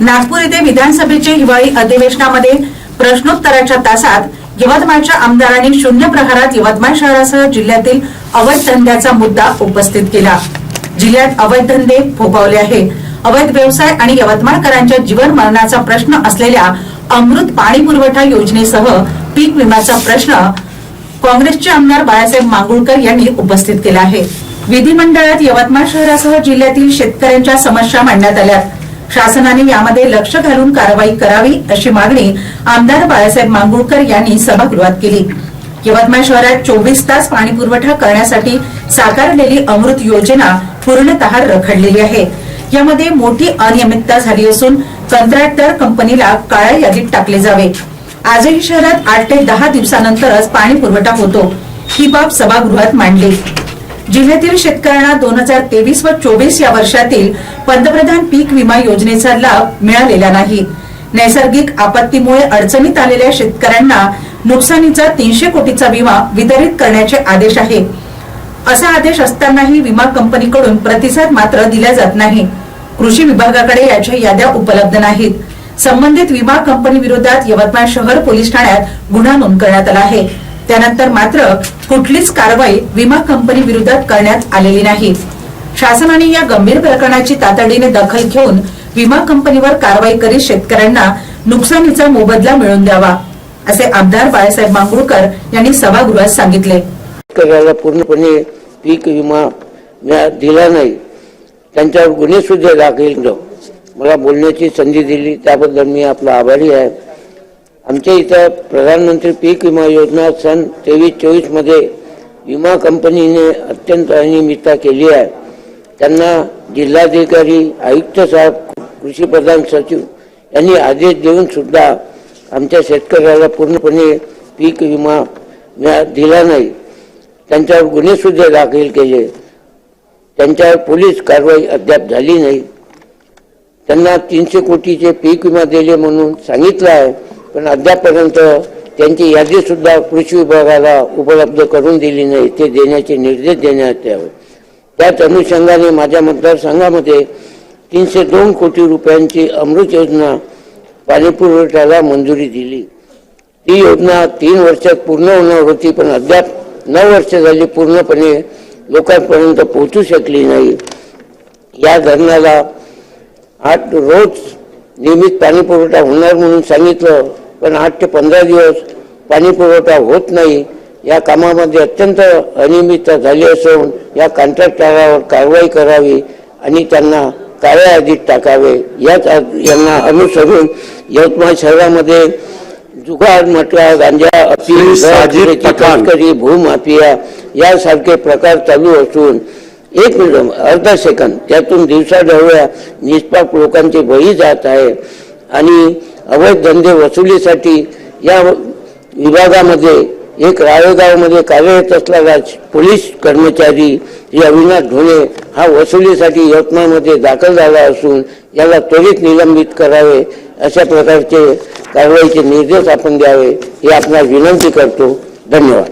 नागपूर येथे विधानसभेचे हिवाळी अधिवेशनामध्ये प्रश्नोत्तराच्या तासात यवतमाळच्या आमदारांनी शून्य प्रहारात यवतमाळ शहरासह जिल्ह्यातील अवैध धंद्याचा मुद्दा उपस्थित केला. जिल्ह्यात अवैध धंदे फोफावले आहे. अवैध व्यवसाय आणि यवतमाळकरांच्या जीवन मरणाचा प्रश्न असलेल्या अमृत पाणी पुरवठा योजनेसह पीक विम्याचा प्रश्न काँग्रेसचे आमदार बाळासाहेब मांगुळकर यांनी उपस्थित केला आहे. विधिमंडळात यवतमाळ शहरासह जिल्ह्यातील शेतकऱ्यांच्या समस्या मांडण्यात आल्या शासनाने यामध्ये लक्ष घालून कारवाई करावी अशी मागणी आमदार बाळासाहेब मांगुळकर यांनी सभागृहात केली. यवतमाळ शहरात चोवीस तास पाणी पुरवठा करण्यासाठी साकारलेली अमृत योजना पूर्णतः रखडलेली आहे. यामध्ये मोठी अनियमितता झाली असून कंत्राटदार कंपनीला काळ्या यादीत टाकले जावे. आजही शहरात आठ ते दहा दिवसानंतरच पाणी पुरवठा होतो ही बाब सभागृहात मांडली. जिल्ह्यातील शेतकऱ्यांना दोन हजार तेवीस व चोवीस या वर्षातील पंतप्रधान पीक विमा योजनेचा लाभ मिळालेला नाही. नैसर्गिक आपत्तीमुळे अडचणीत आलेल्या शेतकऱ्यांना नुकसानीचा तीनशे कोटीचा विमा वितरित करण्याचे आदेश आहे. असा आदेश असतानाही विमा कंपनीकडून प्रतिसाद मात्र दिला जात नाही. कृषी विभागाकडे याच्या याद्या उपलब्ध नाहीत. संबंधित विमा कंपनी विरोधात यवतमाळ शहर पोलीस ठाण्यात गुन्हा नोंद करण्यात आला आहे. त्यानंतर मात्र कुठलीच कारवाई विमा कंपनी विरोधात करण्यात आलेली नाही. शासनाने या गंभीर प्रकरणाची तातडीने दखल घेऊन विमा कंपनीवर कारवाई करीत शेतकऱ्यांना नुकसानीचा मोबदला मिळवून द्यावा असे आमदार बाळासाहेब मांगुळकर यांनी सभागृहात सांगितले. शेतकऱ्याला पूर्णपणे पीक विमा दिला नाही. त्यांच्यावर गुन्हे सुद्धा दाखल मला बोलण्याची संधी दिली. त्याबद्दल मी आपला आभारी आहे. आमच्या इथं प्रधानमंत्री पीक विमा योजना सन तेवीस चोवीसमध्ये विमा कंपनीने अत्यंत अनियमितता केली आहे. त्यांना जिल्हाधिकारी आयुक्त साहेब कृषी प्रधान सचिव यांनी आदेश देऊन सुद्धा आमच्या शेतकऱ्याला पूर्णपणे पीक विमा दिला नाही. त्यांच्यावर गुन्हे सुद्धा दाखल केले. त्यांच्यावर पोलीस कारवाई अद्याप झाली नाही. त्यांना तीनशे कोटीचे पीक विमा दिले म्हणून सांगितलं आहे. पण अद्यापपर्यंत त्यांची यादीसुद्धा कृषी विभागाला उपलब्ध करून दिली नाही. ते देण्याचे निर्देश देण्यात यावे. त्याच अनुषंगाने माझ्या मतदारसंघामध्ये तीनशे दोन कोटी रुपयांची अमृत योजना पाणीपुरवठ्याला मंजुरी दिली. ती योजना तीन वर्षात पूर्ण होणार होती पण अद्याप नऊ वर्ष झाली पूर्णपणे लोकांपर्यंत पोहोचू शकली नाही. या धरणाला आठ रोज नियमित पाणी पुरवठा होणार म्हणून सांगितलं. पण आठ ते पंधरा दिवस पाणी पुरवठा होत नाही. या कामामध्ये अत्यंत अनियमितता झाली असून या कॉन्ट्रॅक्टरावर कारवाई करावी आणि त्यांना काळ्या यादीत टाकावे. याच यांना अनुसरून यवतमाळ शहरामध्ये जुगार मटका गांजा पठाण. तस्करी भूमाफिया यासारखे प्रकार चालू असून एक मिनिट अर्धा सेकंद. त्यातून दिवसाढवळ्या निष्पाप लोकांचे बळी जात आहे. आणि अवैध धंदे वसुलीसाठी या विभागामध्ये एक राळेगावमध्ये कार्यरत असलेला पोलीस कर्मचारी अविनाश ढोणे हा वसुलीसाठी यवतमाळमध्ये दाखल झाला असून याला त्वरित निलंबित करावे अशा प्रकारचे कारवाईचे निर्देश आपण द्यावे हे आपणास विनंती करतो. धन्यवाद.